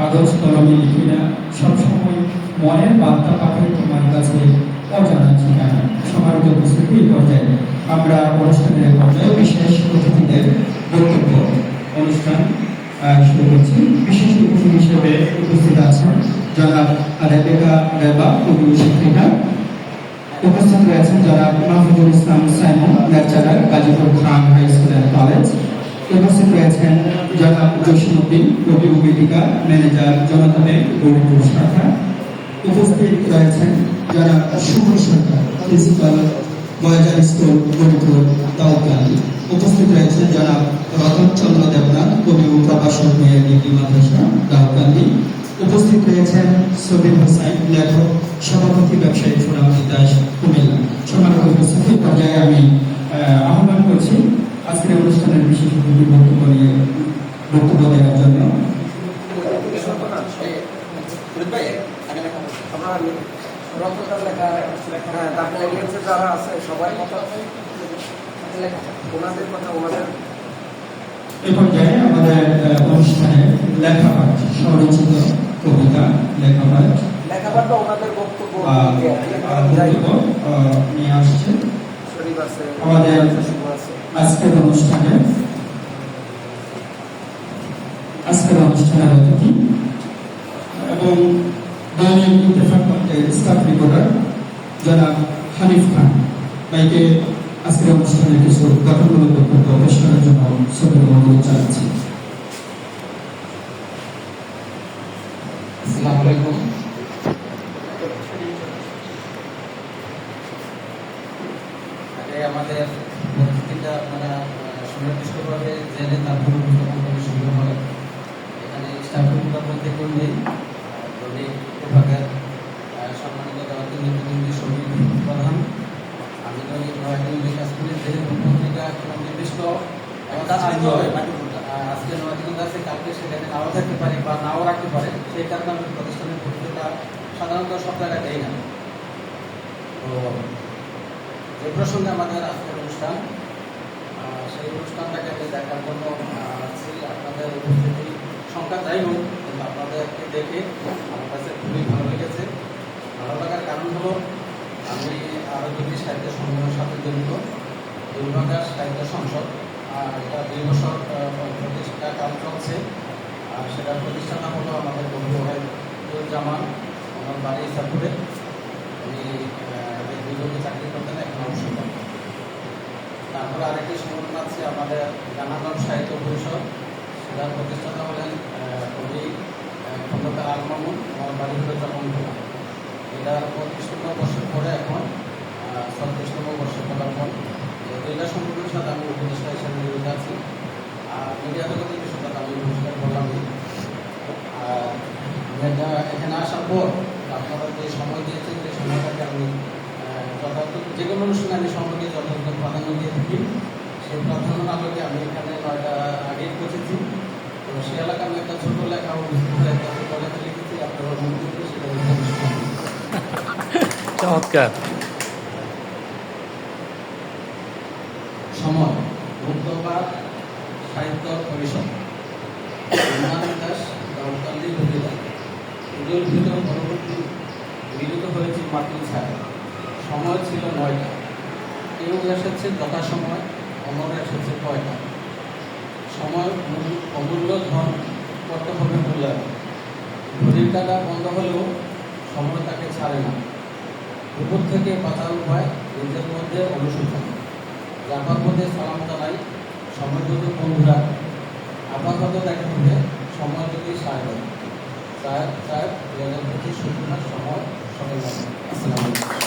কাগজ কলমে লিখি না সবসময় মনের বার্তা পাঠাই তোমার কাছে অজানা ঠিকানা। সমারোহ উপস্থিতি পর্যায়ে। আমরা অনুষ্ঠানের পর্যায়ে বিশেষ অতিথিদের বক্তব্য, অনুষ্ঠান শুরু করছি। বিশেষ অতিথি হিসেবে উপস্থিত আছেন জনাব রেবেকা রেবা, কবি শিক্ষিকা। উপস্থিত রয়েছেন যারা Mahfuzul Islam Simon, lecturer Gazipur Khan high school college. উপস্থিত রয়েছেন জনাব জসিমুদ্দিন কবি বেদিকা ম্যানেজার জনতা ব্যাংক গৌরীপুর শাখা। উপস্থিত রয়েছেন যারা শুভ সরকার প্রিন্সিপাল বয়াজার স্কুল গৌরীপুর দাউদকান্দি। উপস্থিত রয়েছেন জনাব রতন চন্দ্র দেবনাথ কবি ও প্রভাষক মেয়ের নীতি মাদ্রাসা দাউদকান্দি। উপস্থিত রয়েছেন সবির হোসাইন লেখক সভাপতি ব্যবসায়ী সুনামতি দাস কুমিল্লা। সমারোহ উপস্থিতি পর্যায়ে আমি আহ, আহ্বান করছি আজকের অনুষ্ঠানের বিশেষ অতিথি বক্তব্য নিয়ে বক্তব্য দেওয়ার জন্য। আমরা রক্তটার লেখা তারপরে লিখেছে যারা আছে সবাই কথা ওনাদের কথা ওনাদের এ পর্যায়ে আমাদের অনুষ্ঠানে লেখাপাঠ স্বরচিত কবিতা লেখাপাঠ ওনাদের বক্তব্য নিয়ে আসছে শরীফ আমাদের- আজকের অনুষ্ঠানে আজকের অনুষ্ঠানের অতিথি এবং দৈনিক ইত্তেফাক স্টাফ রিপোর্টার জনাব হানিফ খান ভাইকে আজকের অনুষ্ঠানে কিছু গঠনমূলক বক্তব্য পেশ করার জন্য অনুরোধ জানাচ্ছি। আসসালামু আলাইকুম। আমাদের পরিস্থিতিটা আপনারা আহ, সুনির্দিষ্টভাবে জেনে তারপর উপস্থাপন সুন্দর হয়। এখানে স্টাফরুমটা বলতে নেই। দৈনিক বিভাগের সম্মানিত দাওয়াতি নীতিবন্দী সমিতি প্রধান আমি দৈনিক নয়াদিন বিকাশ করি যেহেতু পত্রিকা কোনো নির্দিষ্ট আজকে নয়াদিন আছে কালকে সেখানে নাও থাকতে পারে বা নাও রাখতে পারে সেই কারণে আমি প্রতিষ্ঠানের পত্রিকা সাধারণত সব জায়গায় দেই না। তো যে প্রসঙ্গে আমাদের আজকের অনুষ্ঠান সেই অনুষ্ঠানটাকে আমি দেখার জন্য আহ, আছি আপনাদের উপস্থিতি সংখ্যা যাই হোক কিন্তু আপনাদেরকে দেখে আমার কাছে খুবই ভালো লেগেছে। ভালো লাগার কারণ হলো আমি আরও দুটি সাহিত্য সম্মেলনের সাথে জড়িত। দুর্ভাগার সাহিত্য সংসদ এটা দুই বছর প্রতিষ্ঠা কাল চলছে। আর সেটার প্রতিষ্ঠাতা হলো আমাদের বন্ধু ভাই জামান। আমার বাড়ি সাপুরে উনি আহ, চাকরি তারপরে আরেকটি সংগঠন আছে আমাদের জানাগঞ্জ সাহিত্য পরিষদ। সেটার প্রতিষ্ঠাতা হলেন কবি খন্দকার আল মামুন, আমার বাড়ি হলো চমনখোলা এটার পঁচিশতম বর্ষের পরে এখন ছত্রিশতম বর্ষে পদার্পণ দুইটা সংগঠনের সাথে আমি উপদেষ্টা হিসেবে জড়িত আছি। আর মিডিয়া জগতের বিষয়টা আমি পরিষ্কার করলামই আর এখানে আসার পর আপনারা যে সময় দিয়েছেন যে সময়টাকে আমি আহ, যে কোনো অনুষ্ঠানে আমি সময়কে যথার্থ প্রাধান্য দিয়ে থাকি। সেই প্রাধান্য আলোকে আমি এখানে নয়টা আগে পৌঁছেছি। তো সে এলাকা আমি একটা ছোট লেখা ও একটা ছোট লেখা লিখেছি আপনারা মনে করতে সেটা চমৎকার। সময় মুক্তবাদ সাহিত্য পরিষদ। দাস গণতান্ত্রী কবিতা ঈদুল ফিতর পরবর্তী মিলিত হয়েছে মাটির ছায় সময় ছিল নয়টা। কেউ এসেছে যথাসময় অমর এসেছে কয়টা। সময় অমূল্য ধন করতে হবে মূল্যায়ন। ঘড়ির টাকা বন্ধ হলেও সময় তাকে ছাড়ে না। উপর থেকে বাঁচার উপায় নিজের মধ্যে অনুসূচনা যাবার পথে সালাম জানাই সমবেত বন্ধুরা। আপাতত দেখা হবে সময় যদি সায় দেয় সাহেব সাহেব দু হাজার পঁচিশ সময় সকাল আসসালামু আলাইকুম।